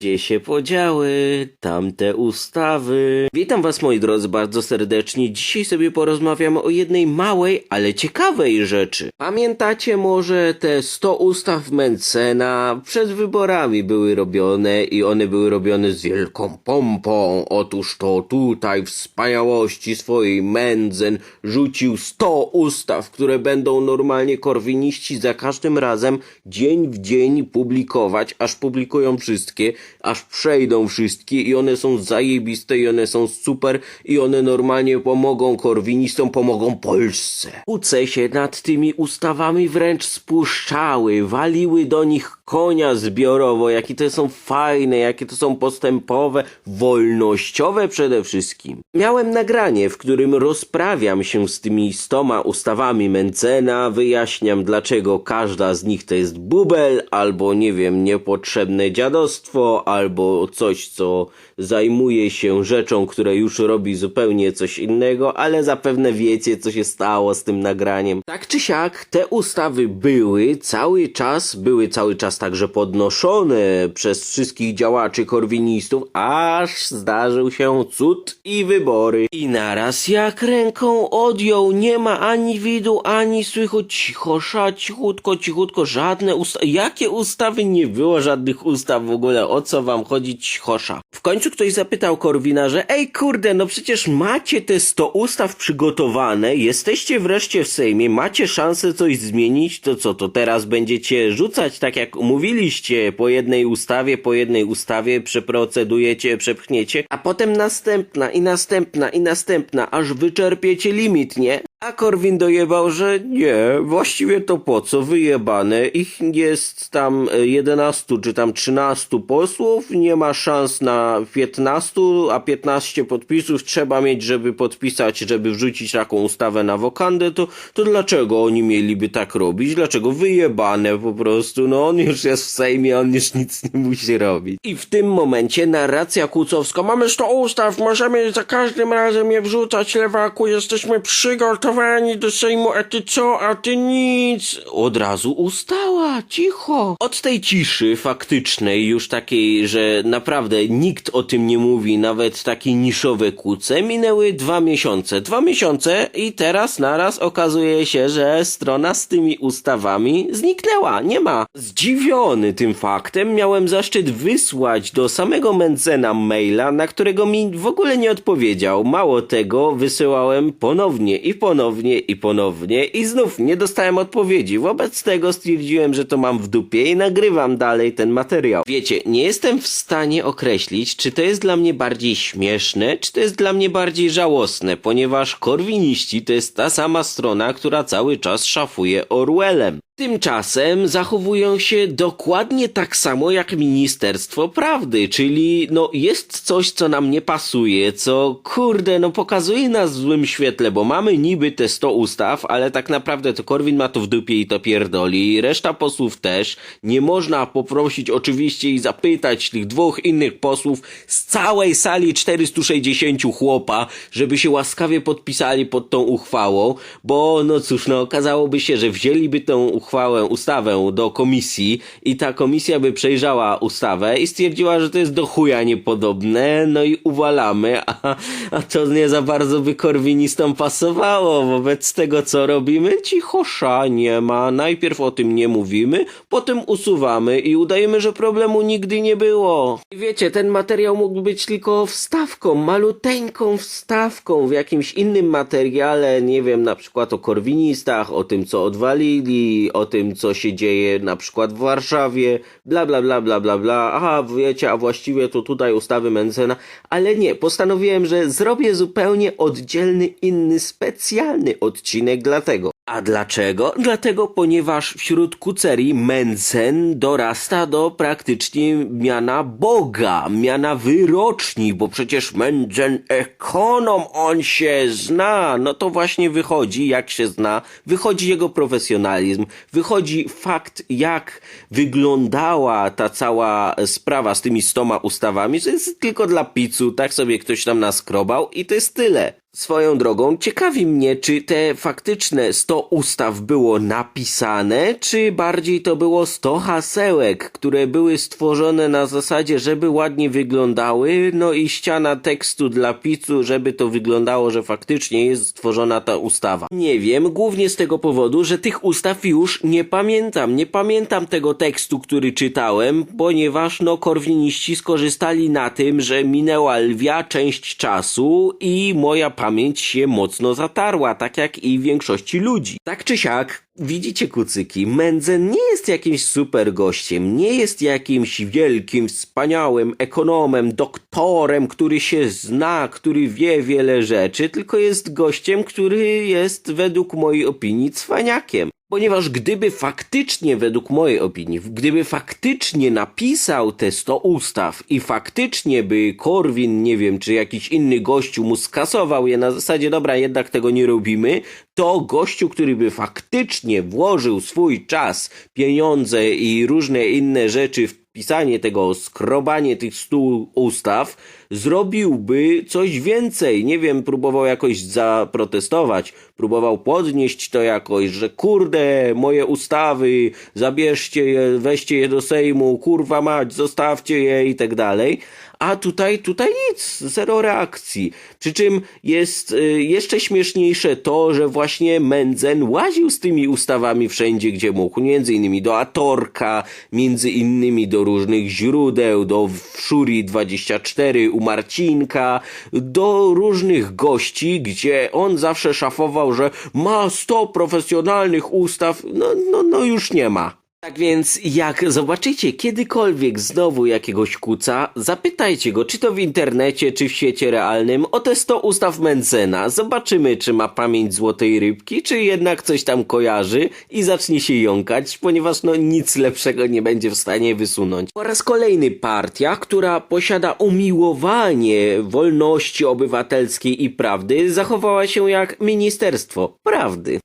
Gdzie się podziały tamte ustawy? Witam was moi drodzy bardzo serdecznie. Dzisiaj sobie porozmawiamy o jednej małej, ale ciekawej rzeczy. Pamiętacie może te 100 ustaw Mencena? Przed wyborami były robione i one były robione z wielką pompą. Otóż to tutaj wspaniałości swojej Mencen rzucił 100 ustaw, które będą normalnie korwiniści za każdym razem dzień w dzień publikować, aż publikują wszystkie, aż przejdą wszystkie i one są zajebiste i one są super i one normalnie pomogą korwinistom, pomogą Polsce. Uce się nad tymi ustawami wręcz spuszczały, waliły do nich konia zbiorowo, jakie to są fajne, jakie to są postępowe, wolnościowe przede wszystkim. Miałem nagranie, w którym rozprawiam się z tymi stoma ustawami Mencena, wyjaśniam dlaczego każda z nich to jest bubel, albo nie wiem, niepotrzebne dziadostwo, albo coś, co zajmuje się rzeczą, która już robi zupełnie coś innego, ale zapewne wiecie, co się stało z tym nagraniem. Tak czy siak, te ustawy były cały czas, były cały czas także podnoszone przez wszystkich działaczy korwinistów, aż zdarzył się cud i wybory. I naraz jak ręką odjął, nie ma ani widu, ani słychu, cichosza, cichutko, cichutko, żadne ustawy, jakie ustawy nie było, żadnych ustaw w ogóle, o co wam chodzi, cichosza. W końcu ktoś zapytał Korwina, że ej kurde, no przecież macie te 100 ustaw przygotowane, jesteście wreszcie w Sejmie, macie szansę coś zmienić, to co, to teraz będziecie rzucać tak jak mówiliście, po jednej ustawie, po jednej ustawie przeprocedujecie, przepchniecie, a potem następna i następna i następna, aż wyczerpiecie limit, nie? A Korwin dojebał, że nie, właściwie to po co, wyjebane, ich jest tam e, 11 czy tam 13 posłów, nie ma szans na 15, a 15 podpisów trzeba mieć, żeby podpisać, żeby wrzucić taką ustawę na wokandę, to, to dlaczego oni mieliby tak robić? Dlaczego? Wyjebane po prostu, no on już jest w Sejmie, on już nic nie musi robić. I w tym momencie narracja kłócowska, mamy 100 ustaw, możemy za każdym razem je wrzucać, lewaku, jesteśmy przygotowani do Sejmu, a ty co, a ty nic. Od razu ustała, cicho. Od tej ciszy faktycznej, już takiej, że naprawdę nikt o tym nie mówi, nawet takie niszowe kłóce, minęły dwa miesiące. Dwa miesiące i teraz naraz okazuje się, że strona z tymi ustawami zniknęła, nie ma. Zdziwiony tym faktem miałem zaszczyt wysłać do samego Mencena maila, na którego mi w ogóle nie odpowiedział. Mało tego, wysyłałem ponownie i ponownie i ponownie i znów nie dostałem odpowiedzi. Wobec tego stwierdziłem, że to mam w dupie i nagrywam dalej ten materiał. Wiecie, nie jestem w stanie określić, czy to jest dla mnie bardziej śmieszne, czy to jest dla mnie bardziej żałosne, ponieważ korwiniści to jest ta sama strona, która cały czas szafuje Orwellem. Tymczasem zachowują się dokładnie tak samo jak Ministerstwo Prawdy, czyli no jest coś, co nam nie pasuje, co kurde, no pokazuje nas w złym świetle, bo mamy niby te 100 ustaw, ale tak naprawdę to Korwin ma to w dupie i to pierdoli, reszta posłów też. Nie można poprosić oczywiście i zapytać tych dwóch innych posłów z całej sali 460 chłopa, żeby się łaskawie podpisali pod tą uchwałą, bo no cóż, no okazałoby się, że wzięliby tą uchwałę, ustawę do komisji i ta komisja by przejrzała ustawę i stwierdziła, że to jest do chuja niepodobne, no i uwalamy, a, a to nie za bardzo by korwinistom pasowało. Wobec tego co robimy? Cichosza nie ma. Najpierw o tym nie mówimy, potem usuwamy i udajemy, że problemu nigdy nie było. I wiecie, ten materiał mógł być tylko wstawką, maluteńką wstawką w jakimś innym materiale, nie wiem, na przykład o korwinistach, o tym co odwalili, o tym co się dzieje na przykład w Warszawie, bla bla bla bla bla bla, aha, wiecie, a właściwie to tutaj ustawy Mencena, ale nie, postanowiłem, że zrobię zupełnie oddzielny, inny, specjalny odcinek dlatego. A dlaczego? Dlatego, ponieważ wśród kucerii Mencen dorasta do praktycznie miana Boga, miana wyroczni, bo przecież Mencen ekonom, on się zna. No to właśnie wychodzi, jak się zna, wychodzi jego profesjonalizm, wychodzi fakt, jak wyglądała ta cała sprawa z tymi stoma ustawami, że jest tylko dla picu, tak sobie ktoś tam naskrobał i to jest tyle. Swoją drogą, ciekawi mnie, czy te faktyczne 100 ustaw było napisane, czy bardziej to było 100 hasełek, które były stworzone na zasadzie, żeby ładnie wyglądały, no i ściana tekstu dla picu, żeby to wyglądało, że faktycznie jest stworzona ta ustawa. Nie wiem, głównie z tego powodu, że tych ustaw już nie pamiętam. Nie pamiętam tego tekstu, który czytałem, ponieważ no korwiniści skorzystali na tym, że minęła lwia część czasu i moja pamięć się mocno zatarła, tak jak i większości ludzi. Tak czy siak, widzicie kucyki, Mędzen nie jest jakimś super gościem, nie jest jakimś wielkim, wspaniałym ekonomem, doktorem, który się zna, który wie wiele rzeczy, tylko jest gościem, który jest według mojej opinii cwaniakiem. Ponieważ gdyby faktycznie, według mojej opinii, gdyby faktycznie napisał te 100 ustaw i faktycznie by Korwin, nie wiem, czy jakiś inny gościu mu skasował je na zasadzie, dobra, jednak tego nie robimy, to gościu, który by faktycznie włożył swój czas, pieniądze i różne inne rzeczy w pisanie tego, skrobanie tych stu ustaw, zrobiłby coś więcej. Nie wiem, próbował jakoś zaprotestować, próbował podnieść to jakoś, że kurde, moje ustawy, zabierzcie je, weźcie je do Sejmu, kurwa mać, zostawcie je i tak dalej. A tutaj, tutaj nic, zero reakcji. Przy czym jest y, jeszcze śmieszniejsze to, że właśnie Mędzen łaził z tymi ustawami wszędzie, gdzie mógł. Między innymi do Atorka, między innymi do różnych źródeł, do Szuri 24, u Marcinka, do różnych gości, gdzie on zawsze szafował, że ma 100 profesjonalnych ustaw, no, no, no już nie ma. Tak więc, jak zobaczycie kiedykolwiek znowu jakiegoś kuca, zapytajcie go, czy to w internecie, czy w świecie realnym, o te 100 ustaw Mencena. Zobaczymy, czy ma pamięć złotej rybki, czy jednak coś tam kojarzy i zacznie się jąkać, ponieważ no nic lepszego nie będzie w stanie wysunąć. Po raz kolejny partia, która posiada umiłowanie wolności obywatelskiej i prawdy, zachowała się jak Ministerstwo Prawdy.